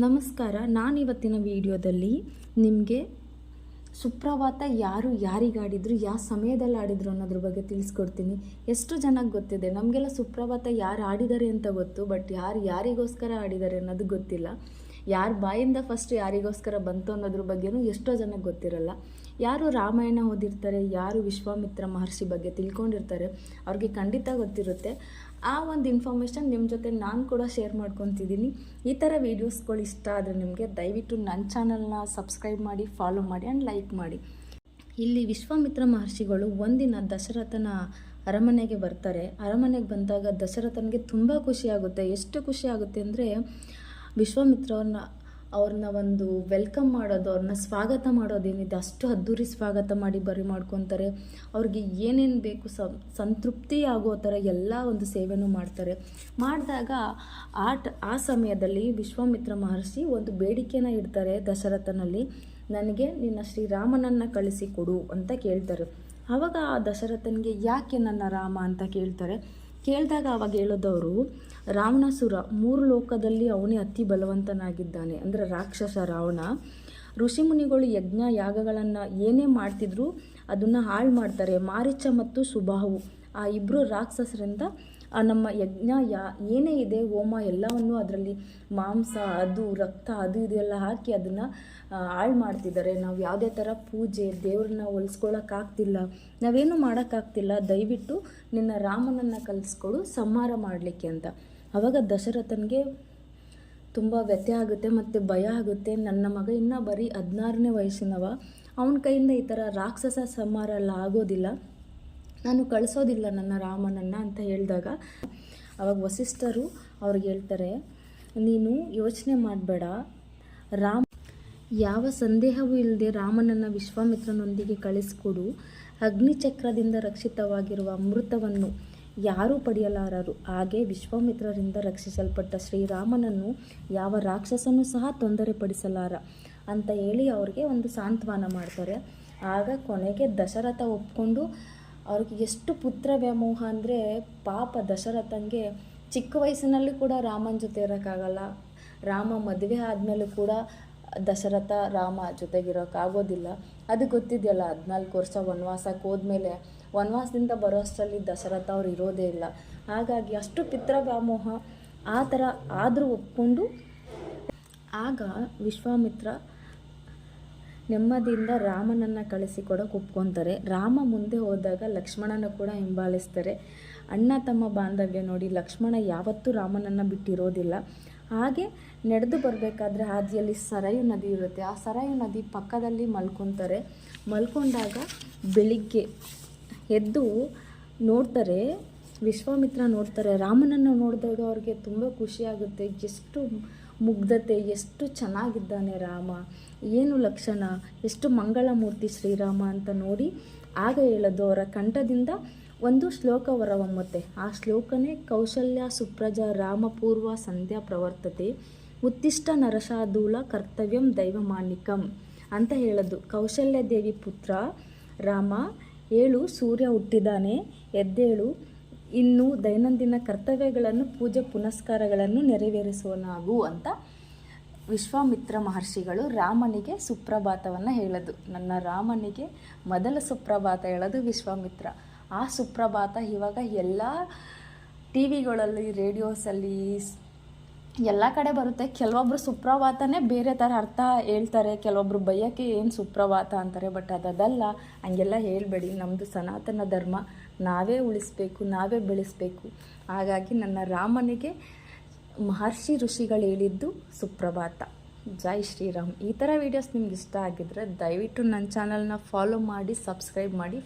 ನಮಸ್ಕಾರ, ನಾನಿವತ್ತಿನ ವಿಡಿಯೋದಲ್ಲಿ ನಿಮಗೆ ಸುಪ್ರಭಾತ ಯಾರು, ಯಾರಿಗೆ ಆಡಿದ್ರು, ಯಾವ ಸಮಯದಲ್ಲಿ ಆಡಿದ್ರು ಅನ್ನೋದ್ರ ಬಗ್ಗೆ ತಿಳಿಸ್ಕೊಡ್ತೀನಿ. ಎಷ್ಟು ಜನಕ್ಕೆ ಗೊತ್ತಿದೆ? ನಮಗೆಲ್ಲ ಸುಪ್ರಭಾತ ಯಾರು ಆಡಿದ್ದಾರೆ ಅಂತ ಗೊತ್ತು, ಬಟ್ ಯಾರು ಯಾರಿಗೋಸ್ಕರ ಆಡಿದ್ದಾರೆ ಅನ್ನೋದು ಗೊತ್ತಿಲ್ಲ. ಯಾರ ಬಾಯಿಂದ ಫಸ್ಟ್ ಯಾರಿಗೋಸ್ಕರ ಬಂತು ಅನ್ನೋದ್ರ ಬಗ್ಗೆನೂ ಎಷ್ಟೋ ಜನಕ್ಕೆ ಗೊತ್ತಿರಲ್ಲ. ಯಾರು ರಾಮಾಯಣ ಓದಿರ್ತಾರೆ, ಯಾರು ವಿಶ್ವಾಮಿತ್ರ ಮಹರ್ಷಿ ಬಗ್ಗೆ ತಿಳ್ಕೊಂಡಿರ್ತಾರೆ, ಅವ್ರಿಗೆ ಖಂಡಿತ ಗೊತ್ತಿರುತ್ತೆ. ಆ ಒಂದು ಇನ್ಫಾರ್ಮೇಷನ್ ನಿಮ್ಮ ಜೊತೆ ನಾನು ಕೂಡ ಶೇರ್ ಮಾಡ್ಕೊತಿದ್ದೀನಿ. ಈ ಥರ ವೀಡಿಯೋಸ್ಗಳು ಇಷ್ಟ ಆದರೆ ನಿಮಗೆ ದಯವಿಟ್ಟು ನನ್ನ ಚಾನಲ್ನ ಸಬ್ಸ್ಕ್ರೈಬ್ ಮಾಡಿ ಫಾಲೋ ಮಾಡಿ ಆ್ಯಂಡ್ ಲೈಕ್ ಮಾಡಿ. ಇಲ್ಲಿ ವಿಶ್ವಾಮಿತ್ರ ಮಹರ್ಷಿಗಳು ಒಂದಿನ ದಶರಥನ ಅರಮನೆಗೆ ಬರ್ತಾರೆ. ಅರಮನೆಗೆ ಬಂದಾಗ ದಶರಥನಿಗೆ ತುಂಬ ಖುಷಿಯಾಗುತ್ತೆ ಎಷ್ಟು ಖುಷಿ ಆಗುತ್ತೆ ಅಂದರೆ ವಿಶ್ವಾಮಿತ್ರವ್ರನ್ನ ಅವ್ರನ್ನ ಒಂದು ವೆಲ್ಕಮ್ ಮಾಡೋದು, ಅವ್ರನ್ನ ಸ್ವಾಗತ ಮಾಡೋದೇನಿದೆ ಅಷ್ಟು ಅದ್ದೂರಿ ಸ್ವಾಗತ ಮಾಡಿ ಬರಿ ಮಾಡ್ಕೊತಾರೆ. ಅವ್ರಿಗೆ ಏನೇನು ಬೇಕು ಸಂತೃಪ್ತಿ ಆಗೋ ಥರ ಎಲ್ಲ ಒಂದು ಸೇವೆನೂ ಮಾಡ್ತಾರೆ. ಮಾಡಿದಾಗ ಆ ಆ ಸಮಯದಲ್ಲಿ ವಿಶ್ವಾಮಿತ್ರ ಮಹರ್ಷಿ ಒಂದು ಬೇಡಿಕೆನ ಇಡ್ತಾರೆ ದಶರಥನಲ್ಲಿ. ನನಗೆ ನಿನ್ನ ಶ್ರೀರಾಮನನ್ನು ಕಳಿಸಿಕೊಡು ಅಂತ ಕೇಳ್ತಾರೆ. ಆವಾಗ ಆ ದಶರಥನಿಗೆ, ಯಾಕೆ ನನ್ನ ರಾಮ? ಅಂತ ಕೇಳ್ತಾರೆ. ಕೇಳಿದಾಗ ಅವಾಗ ಹೇಳೋದವರು ರಾವಣಾಸುರ ಮೂರು ಲೋಕದಲ್ಲಿ ಅವನೇ ಅತಿ ಬಲವಂತನಾಗಿದ್ದಾನೆ. ಅಂದರೆ ರಾಕ್ಷಸ ರಾವಣ. ಋಷಿಮುನಿಗಳು ಯಜ್ಞ ಯಾಗಗಳನ್ನು ಏನೇ ಮಾಡ್ತಿದ್ರು, ಅದನ್ನು ಹಾಳು ಮಾಡ್ತಾರೆ. ಮಾರಿಚ ಮತ್ತು ಸುಬಾಹು. ಆ ಇಬ್ಬರು ರಾಕ್ಷಸರಿಂದ ನಮ್ಮ ಯಜ್ಞ ಯಾ, ಏನೇ ಇದೆ, ಹೋಮ ಎಲ್ಲವನ್ನು ಅದರಲ್ಲಿ ಮಾಂಸ ಅದು, ರಕ್ತ ಅದು ಇದೆಲ್ಲ ಹಾಕಿ ಅದನ್ನು ಹಾಳು ಮಾಡ್ತಿದ್ದಾರೆ. ನಾವು ಯಾವುದೇ ಥರ ಪೂಜೆ, ದೇವ್ರನ್ನ ಹೊಲಿಸ್ಕೊಳ್ಳೋಕ್ಕಾಗ್ತಿಲ್ಲ ನಾವೇನು ಮಾಡೋಕ್ಕಾಗ್ತಿಲ್ಲ ದಯವಿಟ್ಟು ನಿನ್ನ ರಾಮನನ್ನು ಕಲಿಸ್ಕೊಡು, ಸಂಹಾರ ಮಾಡಲಿಕ್ಕೆ ಅಂತ. ಆವಾಗ ದಶರಥನಿಗೆ ತುಂಬ ವ್ಯತ್ಯೆ ಆಗುತ್ತೆ ಮತ್ತು ಭಯ ಆಗುತ್ತೆ. ನನ್ನ ಮಗ ಇನ್ನೂ ಬರೀ ಹದಿನಾರನೇ ವಯಸ್ಸಿನವ. ಅವನ ಕೈಯಿಂದ ಈ ಥರ ರಾಕ್ಷಸ ಸಂಹಾರ ಎಲ್ಲ ಆಗೋದಿಲ್ಲ. ನಾನು ಕಳಿಸೋದಿಲ್ಲ ನನ್ನ ರಾಮನನ್ನು ಅಂತ ಹೇಳಿದಾಗ ಅವಾಗ ವಸಿಷ್ಠರು ಅವ್ರಿಗೆ ಹೇಳ್ತಾರೆ, ನೀನು ಯೋಚನೆ ಮಾಡಬೇಡ. ರಾಮ, ಯಾವ ಸಂದೇಹವೂ ಇಲ್ಲದೆ ರಾಮನನ್ನು ವಿಶ್ವಾಮಿತ್ರನೊಂದಿಗೆ ಕಳಿಸ್ಕೊಡು. ಅಗ್ನಿಚಕ್ರದಿಂದ ರಕ್ಷಿತವಾಗಿರುವ ಅಮೃತವನ್ನು ಯಾರೂ ಪಡೆಯಲಾರರು. ಹಾಗೆ ವಿಶ್ವಾಮಿತ್ರರಿಂದ ರಕ್ಷಿಸಲ್ಪಟ್ಟ ಶ್ರೀರಾಮನನ್ನು ಯಾವ ರಾಕ್ಷಸನೂ ಸಹ ತೊಂದರೆ ಪಡಿಸಲಾರ ಅಂತ ಹೇಳಿ ಅವ್ರಿಗೆ ಒಂದು ಸಾಂತ್ವನ ಮಾಡ್ತಾರೆ. ಆಗ ಕೊನೆಗೆ ದಶರಥ ಒಪ್ಕೊಂಡು ಅವ್ರಿಗೆ ಎಷ್ಟು ಪುತ್ರ ವ್ಯಾಮೋಹ ಅಂದರೆ ಪಾಪ ದಶರಥನಿಗೆ ಚಿಕ್ಕ ವಯಸ್ಸಿನಲ್ಲಿ ಕೂಡ ರಾಮನ ಜೊತೆ ಇರೋಕ್ಕಾಗಲ್ಲ. ರಾಮ ಮದುವೆ ಆದಮೇಲೂ ಕೂಡ ದಶರಥ ರಾಮ ಜೊತೆಗಿರೋಕ್ಕಾಗೋದಿಲ್ಲ ಅದು ಗೊತ್ತಿದೆಯಲ್ಲ, ಹದಿನಾಲ್ಕು ವರ್ಷ ವನವಾಸಕ್ಕೆ ಹೋದ್ಮೇಲೆ ವನವಾಸದಿಂದ ಬರೋ ಅಷ್ಟರಲ್ಲಿ ದಶರಥ ಅವ್ರು ಇರೋದೇ ಇಲ್ಲ. ಹಾಗಾಗಿ ಅಷ್ಟು ಪಿತ್ರ ವ್ಯಾಮೋಹ ಆ ಥರ ಆದರೂ ಒಪ್ಕೊಂಡು ಆಗ ವಿಶ್ವಾಮಿತ್ರ ನೆಮ್ಮದಿಯಿಂದ ರಾಮನನ್ನು ಕೂಡ ಒಪ್ಕೊತಾರೆ ರಾಮ ಮುಂದೆ ಹೋದಾಗ ಲಕ್ಷ್ಮಣನ ಕೂಡ ಹಿಂಬಾಲಿಸ್ತಾರೆ. ಅಣ್ಣ ತಮ್ಮ ಬಾಂಧವ್ಯ ನೋಡಿ ಲಕ್ಷ್ಮಣ ಯಾವತ್ತೂ ರಾಮನನ್ನು ಬಿಟ್ಟಿರೋದಿಲ್ಲ. ಹಾಗೆ ನಡೆದು ಬರಬೇಕಾದ್ರೆ ಹಾದಿಯಲ್ಲಿ ಸರಯು ನದಿ ಇರುತ್ತೆ. ಆ ಸರಯು ನದಿ ಪಕ್ಕದಲ್ಲಿ ಮಲ್ಕೊತಾರೆ. ಮಲ್ಕೊಂಡಾಗ ಬೆಳಿಗ್ಗೆ ಎದ್ದು ನೋಡ್ತಾರೆ, ವಿಶ್ವಾಮಿತ್ರ ನೋಡ್ತಾರೆ. ರಾಮನನ್ನು ನೋಡಿದಾಗ ಅವ್ರಿಗೆ ತುಂಬ ಖುಷಿಯಾಗುತ್ತೆ ಎಷ್ಟು ಮುಗ್ಧತೆ, ಎಷ್ಟು ಚೆನ್ನಾಗಿದ್ದಾನೆ ರಾಮ, ಏನು ಲಕ್ಷಣ, ಎಷ್ಟು ಮಂಗಳಮೂರ್ತಿ ಶ್ರೀರಾಮ ಅಂತ ನೋಡಿ ಆಗ ಹೇಳೋದು ಅವರ ಕಂಠದಿಂದ ಒಂದು ಶ್ಲೋಕ ಹೊರಹೊಮ್ಮುತ್ತೆ. ಆ ಶ್ಲೋಕನೇ ಕೌಶಲ್ಯ, ಸುಪ್ರಜ, ರಾಮಪೂರ್ವ ಸಂಧ್ಯಾ ಪ್ರವರ್ತತೆ ಉತ್ತಿಷ್ಟ ನರಶಾದೂಲ ಕರ್ತವ್ಯಂ ದೈವಮಾನಿಕಂ ಅಂತ ಹೇಳೋದು. ಕೌಶಲ್ಯ ದೇವಿ ಪುತ್ರ ರಾಮ, ಏಳು ಸೂರ್ಯ ಹುಟ್ಟಿದಾನೆ ಎದ್ದೇಳು ಇನ್ನು ದೈನಂದಿನ ಕರ್ತವ್ಯಗಳನ್ನು, ಪೂಜೆ ಪುನಸ್ಕಾರಗಳನ್ನು ನೆರವೇರಿಸುವನಾಗು ಅಂತ ವಿಶ್ವಾಮಿತ್ರ ಮಹರ್ಷಿಗಳು ರಾಮನಿಗೆ ಸುಪ್ರಭಾತವನ್ನು ಹೇಳೋದು. ನನ್ನ ರಾಮನಿಗೆ ಮೊದಲ ಸುಪ್ರಭಾತ ಹೇಳೋದು ವಿಶ್ವಾಮಿತ್ರ. ಆ ಸುಪ್ರಭಾತ ಇವಾಗ ಎಲ್ಲ ಟಿ ವಿಗಳಲ್ಲಿ ರೇಡಿಯೋಸಲ್ಲಿ ಎಲ್ಲ ಕಡೆ ಬರುತ್ತೆ. ಕೆಲವೊಬ್ರು ಸುಪ್ರಭಾತನೇ ಬೇರೆ ಥರ ಅರ್ಥ ಹೇಳ್ತಾರೆ. ಕೆಲವೊಬ್ರು ಬಯ್ಯೋಕ್ಕೆ ಏನು ಸುಪ್ರಭಾತ ಅಂತಾರೆ ಬಟ್ ಅದಲ್ಲ ಹಂಗೆಲ್ಲ ಹೇಳಬೇಡಿ. ನಮ್ಮದು ಸನಾತನ ಧರ್ಮ. ನಾವೇ ಉಳಿಸ್ಬೇಕು, ನಾವೇ ಬೆಳೆಸಬೇಕು. ಹಾಗಾಗಿ ನನ್ನ ರಾಮನಿಗೆ ಮಹರ್ಷಿ ಋಷಿಗಳು ಹೇಳಿದ್ದು ಸುಪ್ರಭಾತ ಜೈ ಶ್ರೀರಾಮ್. ಈ ಥರ ವೀಡಿಯೋಸ್ ನಿಮ್ಗೆ ಇಷ್ಟ ಆಗಿದ್ರೆ ದಯವಿಟ್ಟು ನನ್ನ ಚಾನಲ್ನ ಫಾಲೋ ಮಾಡಿ ಸಬ್ಸ್ಕ್ರೈಬ್ ಮಾಡಿ.